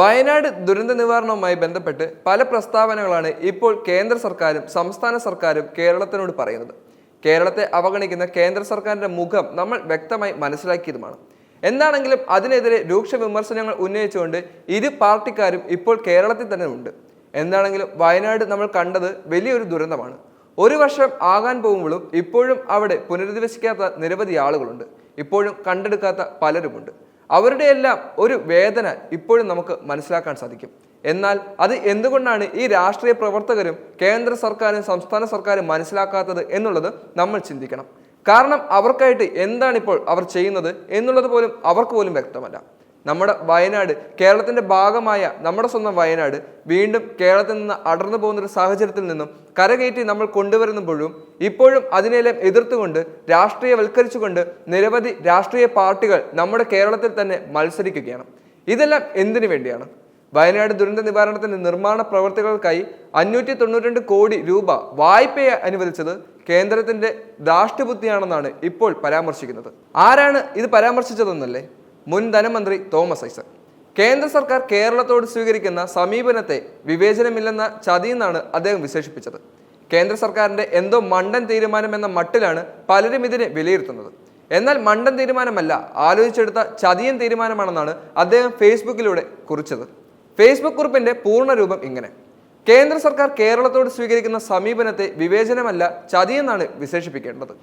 വയനാട് ദുരന്ത നിവാരണവുമായി ബന്ധപ്പെട്ട് പല പ്രസ്താവനകളാണ് ഇപ്പോൾ കേന്ദ്ര സർക്കാരും സംസ്ഥാന സർക്കാരും കേരളത്തിനോട് പറയുന്നത്. കേരളത്തെ അവഗണിക്കുന്ന കേന്ദ്ര സർക്കാരിന്റെ മുഖം നമ്മൾ വ്യക്തമായി മനസ്സിലാക്കിയതുമാണ്. എന്താണെങ്കിലും അതിനെതിരെ രൂക്ഷ വിമർശനങ്ങൾ ഉന്നയിച്ചുകൊണ്ട് ഇരു പാർട്ടിക്കാരും ഇപ്പോൾ കേരളത്തിൽ തന്നെ ഉണ്ട്. എന്താണെങ്കിലും വയനാട് നമ്മൾ കണ്ടത് വലിയൊരു ദുരന്തമാണ്. ഒരു വർഷം ആകാൻ പോകുമ്പോഴും ഇപ്പോഴും അവിടെ പുനരധിവസിക്കാത്ത നിരവധി ആളുകളുണ്ട്. ഇപ്പോഴും കണ്ടെടുക്കാത്ത പലരുമുണ്ട്. അവരുടെ എല്ലാം ഒരു വേദന ഇപ്പോഴും നമുക്ക് മനസ്സിലാക്കാൻ സാധിക്കും. എന്നാൽ അത് എന്തുകൊണ്ടാണ് ഈ രാഷ്ട്രീയ പ്രവർത്തകരും കേന്ദ്ര സർക്കാരും സംസ്ഥാന സർക്കാരും മനസ്സിലാക്കാത്തത് എന്നുള്ളത് നമ്മൾ ചിന്തിക്കണം. കാരണം അവർക്കായിട്ട് എന്താണ് ഇപ്പോൾ അവർ ചെയ്യുന്നത് എന്നുള്ളത് പോലും അവർക്ക് പോലും വ്യക്തമല്ല. നമ്മുടെ വയനാട് കേരളത്തിന്റെ ഭാഗമായ നമ്മുടെ സ്വന്തം വയനാട് വീണ്ടും കേരളത്തിൽ നിന്ന് അടർന്നു പോകുന്ന ഒരു സാഹചര്യത്തിൽ നിന്നും കരകയറ്റി നമ്മൾ കൊണ്ടുവരുമ്പോഴും ഇപ്പോഴും അതിനെല്ലാം എതിർത്തുകൊണ്ട് രാഷ്ട്രീയവൽക്കരിച്ചുകൊണ്ട് നിരവധി രാഷ്ട്രീയ പാർട്ടികൾ നമ്മുടെ കേരളത്തിൽ തന്നെ മത്സരിക്കുകയാണ്. ഇതെല്ലാം എന്തിനു വേണ്ടിയാണ്? വയനാട് ദുരന്ത നിവാരണത്തിന്റെ നിർമ്മാണ പ്രവർത്തികൾക്കായി അഞ്ഞൂറ്റി തൊണ്ണൂറ്റി കോടി രൂപ വായ്പയെ അനുവദിച്ചത് കേന്ദ്രത്തിന്റെ ദാഷ്ടബുദ്ധിയാണെന്നാണ് ഇപ്പോൾ പരാമർശിക്കുന്നത്. ആരാണ് ഇത് പരാമർശിച്ചതെന്നല്ലേ? മുൻ ധനമന്ത്രി തോമസ് ഐസക്. കേന്ദ്ര സർക്കാർ കേരളത്തോട് സ്വീകരിക്കുന്ന സമീപനത്തെ വിവേചനമില്ലെന്ന ചതിയെന്നാണ് അദ്ദേഹം വിശേഷിപ്പിച്ചത്. കേന്ദ്ര സർക്കാരിന്റെ എന്തോ മണ്ടൻ തീരുമാനം എന്ന മട്ടിലാണ് പലരും ഇതിനെ വിലയിരുത്തുന്നത്. എന്നാൽ മണ്ടൻ തീരുമാനമല്ല ആലോചിച്ചെടുത്ത ചതിയൻ തീരുമാനമാണെന്നാണ് അദ്ദേഹം ഫേസ്ബുക്കിലൂടെ കുറിച്ചത്. ഫേസ്ബുക്ക് കുറിപ്പിന്റെ പൂർണരൂപം ഇങ്ങനെ. കേന്ദ്ര സർക്കാർ കേരളത്തോട് സ്വീകരിക്കുന്ന സമീപനത്തെ വിവേചനമല്ല ചതിയെന്നാണ് വിശേഷിപ്പിക്കേണ്ടത്.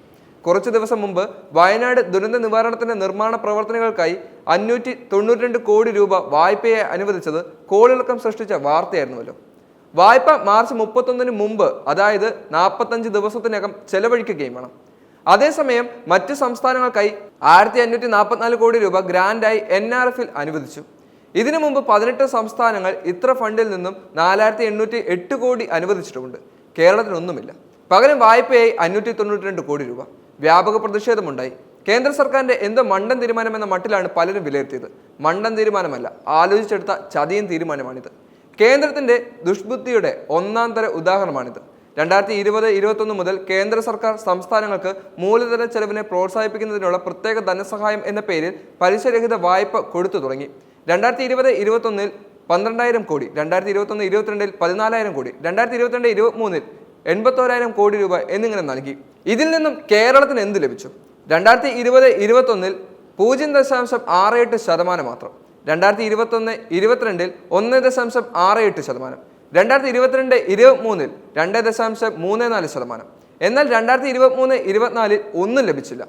കുറച്ചു ദിവസം മുമ്പ് വയനാട് ദുരന്ത നിവാരണത്തിന്റെ നിർമ്മാണ പ്രവർത്തനങ്ങൾക്കായി അഞ്ഞൂറ്റി തൊണ്ണൂറ്റി കോടി രൂപ വായ്പയെ അനുവദിച്ചത് കോളിളക്കം സൃഷ്ടിച്ച വാർത്തയായിരുന്നുവല്ലോ. വായ്പ മാർച്ച് മുപ്പത്തൊന്നിന് മുമ്പ് അതായത് നാൽപ്പത്തഞ്ച് ദിവസത്തിനകം ചെലവഴിക്കുകയും വേണം. അതേസമയം മറ്റ് സംസ്ഥാനങ്ങൾക്കായി ആയിരത്തി അഞ്ഞൂറ്റി നാൽപ്പത്തിനാല് കോടി രൂപ ഗ്രാൻഡായി എൻ ആർ എഫിൽ അനുവദിച്ചു. ഇതിനു മുമ്പ് പതിനെട്ട് സംസ്ഥാനങ്ങൾ ഇത്ര ഫണ്ടിൽ നിന്നും നാലായിരത്തി എണ്ണൂറ്റി എട്ട് കോടി അനുവദിച്ചിട്ടുമുണ്ട്. കേരളത്തിനൊന്നുമില്ല. പകരം വായ്പയായി അഞ്ഞൂറ്റി തൊണ്ണൂറ്റി രണ്ട് കോടി രൂപ. വ്യാപക പ്രതിഷേധമുണ്ടായി. കേന്ദ്ര സർക്കാരിന്റെ എന്തോ മണ്ടൻ തീരുമാനം എന്ന മട്ടിലാണ് പലരും വിലയിരുത്തിയത്. മണ്ടൻ തീരുമാനമല്ല ആലോചിച്ചെടുത്ത ചതിയൻ തീരുമാനമാണിത്. കേന്ദ്രത്തിന്റെ ദുഷ്ബുദ്ധിയുടെ ഒന്നാം തര ഉദാഹരണമാണിത്. രണ്ടായിരത്തി ഇരുപത് ഇരുപത്തൊന്ന് മുതൽ കേന്ദ്ര സർക്കാർ സംസ്ഥാനങ്ങൾക്ക് മൂലധന ചെലവിനെ പ്രോത്സാഹിപ്പിക്കുന്നതിനുള്ള പ്രത്യേക ധനസഹായം എന്ന പേരിൽ പലിശരഹിത വായ്പ കൊടുത്തു തുടങ്ങി. രണ്ടായിരത്തി ഇരുപത് ഇരുപത്തൊന്നിൽ പന്ത്രണ്ടായിരം കോടി രണ്ടായിരത്തി ഇരുപത്തൊന്ന് ഇരുപത്തിരണ്ടിൽ പതിനാലായിരം കോടി രണ്ടായിരത്തി ഇരുപത്തിരണ്ട് ഇരുപത്തിമൂന്നിൽ എൺപത്തോരായിരം കോടി രൂപ എന്നിങ്ങനെ നൽകി. ഇതിൽ നിന്നും കേരളത്തിന് എന്ത് ലഭിച്ചു? രണ്ടായിരത്തി ഇരുപത് ഇരുപത്തൊന്നിൽ പൂജ്യം ദശാംശം ആറ് എട്ട് ശതമാനം മാത്രം. രണ്ടായിരത്തി ഇരുപത്തൊന്ന് ഇരുപത്തിരണ്ടിൽ ഒന്ന് ദശാംശം ആറ് എട്ട് ശതമാനം. രണ്ടായിരത്തി ഇരുപത്തിരണ്ട് ഇരുപത്തിമൂന്നിൽ രണ്ട് ദശാംശം മൂന്ന് നാല് ശതമാനം. എന്നാൽ രണ്ടായിരത്തി ഇരുപത്തിമൂന്ന് ഇരുപത്തിനാലിൽ ഒന്നും ലഭിച്ചില്ല.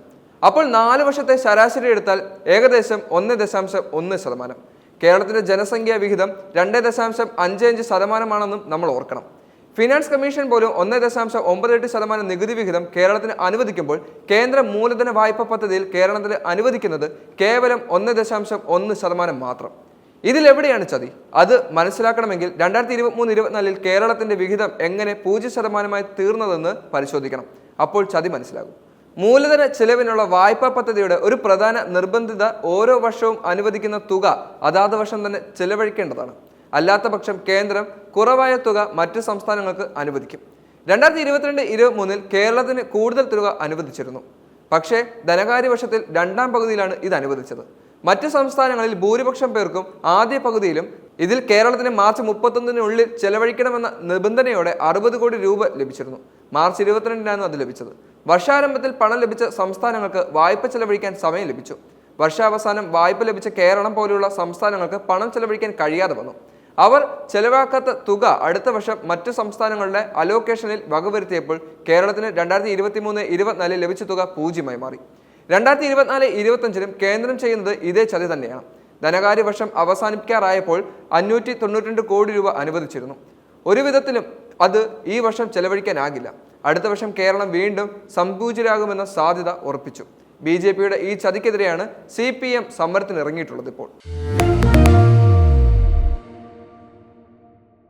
അപ്പോൾ നാല് വർഷത്തെ ശരാശരി എടുത്താൽ ഏകദേശം ഒന്ന് ദശാംശം ഒന്ന് ശതമാനം. കേരളത്തിന്റെ ജനസംഖ്യാ വിഹിതം രണ്ട് ദശാംശം അഞ്ച് അഞ്ച് ശതമാനമാണെന്നും നമ്മൾ ഓർക്കണം. ഫിനാൻസ് കമ്മീഷൻ പോലും ഒന്ന് ദശാംശം ഒമ്പത് എട്ട് ശതമാനം നികുതി വിഹിതം കേരളത്തിന് അനുവദിക്കുമ്പോൾ കേന്ദ്ര മൂലധന വായ്പ പദ്ധതിയിൽ കേരളത്തിന് അനുവദിക്കുന്നത് കേവലം ഒന്ന് ദശാംശം ഒന്ന് ശതമാനം മാത്രം. ഇതിൽ എവിടെയാണ് ചതി? അത് മനസ്സിലാക്കണമെങ്കിൽ രണ്ടായിരത്തി ഇരുപത്തി മൂന്ന് ഇരുപത്തിനാലിൽ കേരളത്തിന്റെ വിഹിതം എങ്ങനെ പൂജ്യ ശതമാനമായി തീർന്നതെന്ന് പരിശോധിക്കണം. അപ്പോൾ ചതി മനസ്സിലാകും. മൂലധന ചെലവിനുള്ള വായ്പാ പദ്ധതിയുടെ ഒരു പ്രധാന നിർബന്ധിത ഓരോ വർഷവും അനുവദിക്കുന്ന തുക അതാത് വർഷം തന്നെ ചെലവഴിക്കേണ്ടതാണ്. അല്ലാത്ത പക്ഷം കേന്ദ്രം കുറവായ തുക മറ്റ് സംസ്ഥാനങ്ങൾക്ക് അനുവദിക്കും. രണ്ടായിരത്തി ഇരുപത്തിരണ്ട് ഇരുപത്തിമൂന്നിൽ കേരളത്തിന് കൂടുതൽ തുക അനുവദിച്ചിരുന്നു. പക്ഷേ ധനകാര്യ വർഷത്തിൽ രണ്ടാം പകുതിയിലാണ് ഇത് അനുവദിച്ചത്. മറ്റ് സംസ്ഥാനങ്ങളിൽ ഭൂരിപക്ഷം പേർക്കും ആദ്യ പകുതിയിലും ഇതിൽ കേരളത്തിന് മാർച്ച് മുപ്പത്തൊന്നിനുള്ളിൽ ചെലവഴിക്കണമെന്ന നിബന്ധനയോടെ അറുപത് കോടി രൂപ ലഭിച്ചിരുന്നു. മാർച്ച് ഇരുപത്തിരണ്ടിനാണ് അത് ലഭിച്ചത്. വർഷാരംഭത്തിൽ പണം ലഭിച്ച സംസ്ഥാനങ്ങൾക്ക് വായ്പ ചെലവഴിക്കാൻ സമയം ലഭിച്ചു. വർഷാവസാനം വായ്പ ലഭിച്ച കേരളം പോലെയുള്ള സംസ്ഥാനങ്ങൾക്ക് പണം ചെലവഴിക്കാൻ കഴിയാതെ വന്നു. അവർ ചെലവാക്കാത്ത തുക അടുത്ത വർഷം മറ്റു സംസ്ഥാനങ്ങളുടെ അലോക്കേഷനിൽ വകവരുത്തിയപ്പോൾ കേരളത്തിന് രണ്ടായിരത്തി ഇരുപത്തി മൂന്ന് ഇരുപത്തിനാലിൽ ലഭിച്ച തുക പൂജ്യമായി മാറി. രണ്ടായിരത്തി ഇരുപത്തിനാല് ഇരുപത്തഞ്ചിലും കേന്ദ്രം ചെയ്യുന്നത് ഇതേ ചതി തന്നെയാണ്. ധനകാര്യ വർഷം അവസാനിപ്പിക്കാറായപ്പോൾ അഞ്ഞൂറ്റി തൊണ്ണൂറ്റി കോടി രൂപ അനുവദിച്ചിരുന്നു. ഒരു വിധത്തിലും അത് ഈ വർഷം ചെലവഴിക്കാനാകില്ല. അടുത്ത വർഷം കേരളം വീണ്ടും സംപൂജിതരാകുമെന്ന സാധ്യത ഉറപ്പിച്ചു. ബി ജെ പിയുടെ ഈ ചതിക്കെതിരെയാണ് സി പി എം സമരത്തിനിറങ്ങിയിട്ടുള്ളത് ഇപ്പോൾ.